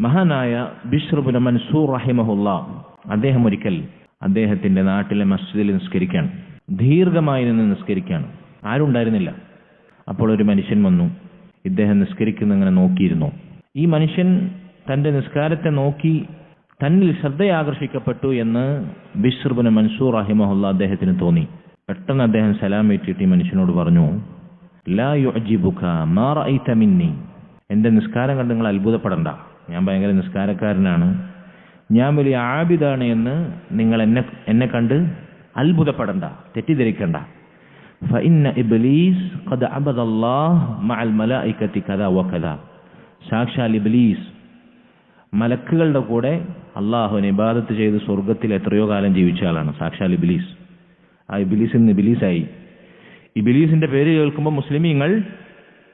മഹാനായ ബിഷ്റുബുന മൻസൂർ റഹിമഹുല്ല അദ്ദേഹം ഒരിക്കൽ അദ്ദേഹത്തിന്റെ നാട്ടിലെ മസ്ജിദിൽ നിസ്കരിക്കാൻ ദീർഘമായി നിന്ന് നിസ്കരിക്കുകയാണ്. ആരുണ്ടായിരുന്നില്ല. അപ്പോൾ ഒരു മനുഷ്യൻ വന്നു. ഇദ്ദേഹം നിസ്കരിക്കുന്ന ഇങ്ങനെ നോക്കിയിരുന്നു. ഈ മനുഷ്യൻ തന്റെ നിസ്കാരത്തെ നോക്കി തന്നിൽ ശ്രദ്ധയാകർഷിക്കപ്പെട്ടു എന്ന് ബിഷ്റുബുന മൻസൂർ റഹിമഹുല്ല അദ്ദേഹത്തിന് തോന്നി. പെട്ടെന്ന് അദ്ദേഹം സലാം ഏറ്റിട്ട് ഈ മനുഷ്യനോട് പറഞ്ഞു ലാ യുജിബുഖ മാ റഅയ്ത മിന്നി. എന്റെ നിസ്കാരം കണ്ട് നിങ്ങൾ അത്ഭുതപ്പെടണ്ട. ഞാൻ ഭയങ്കര നിസ്കാരക്കാരനാണ്. ഞാൻ വലിയ ആബിദാണ് എന്ന് നിങ്ങൾ എന്നെ എന്നെ കണ്ട് അത്ഭുതപ്പെടണ്ട തെറ്റിദ്ധരിക്കണ്ട. ഫഇന്ന അബദല്ലാഹ് മഅൽ മലായികതി സാക്ഷാൽ ഇബ്ലീസ് മലക്കുകളുടെ കൂടെ അള്ളാഹുവിനെ ഇബാദത്ത് ചെയ്ത് സ്വർഗത്തിൽ എത്രയോ കാലം ജീവിച്ച ആളാണ്. സാക്ഷാൽ ഇബിലീസ്. ആ ഇബിലീസ് ഇന്ന് ഇബിലീസായി. ഇബിലീസിന്റെ പേര് കേൾക്കുമ്പോൾ മുസ്ലിമീങ്ങൾ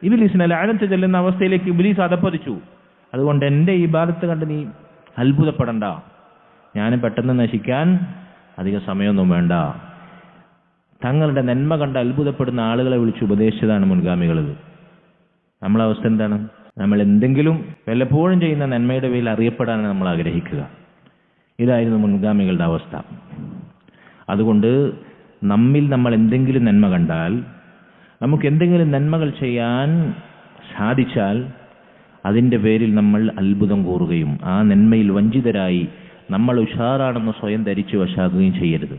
ഇബിലീസിനെ ലാഴത്ത് ചെല്ലുന്ന അവസ്ഥയിലേക്ക് ഇബിലീസ് അതപ്പതിച്ചു അതുകൊണ്ട് എന്റെ ഭാഗത്ത് കണ്ട് നീ അത്ഭുതപ്പെടണ്ട. ഞാൻ പെട്ടെന്ന് നശിക്കാൻ അധിക സമയമൊന്നും വേണ്ട. തങ്ങളുടെ നന്മ കണ്ട് അത്ഭുതപ്പെടുന്ന ആളുകളെ വിളിച്ച് ഉപദേശിച്ചതാണ് മുൻഗാമികളത്. നമ്മളെ അവസ്ഥ എന്താണ്? നമ്മൾ എന്തെങ്കിലും വല്ലപ്പോഴും ചെയ്യുന്ന നന്മയുടെ പേരിൽ അറിയപ്പെടാനാണ് നമ്മൾ ആഗ്രഹിക്കുക. ഇതായിരുന്നു മുൻഗാമികളുടെ അവസ്ഥ. അതുകൊണ്ട് നമ്മിൽ നമ്മൾ എന്തെങ്കിലും നന്മ കണ്ടാൽ നമുക്ക് എന്തെങ്കിലും നന്മകൾ ചെയ്യാൻ സാധിച്ചാൽ അതിന്റെ പേരിൽ നമ്മൾ അത്ഭുതം കൂറുകയും ആ നന്മയിൽ വഞ്ചിതരായി നമ്മൾ ഉഷാറാണെന്ന് സ്വയം ധരിച്ചു വശാകുകയും ചെയ്യരുത്.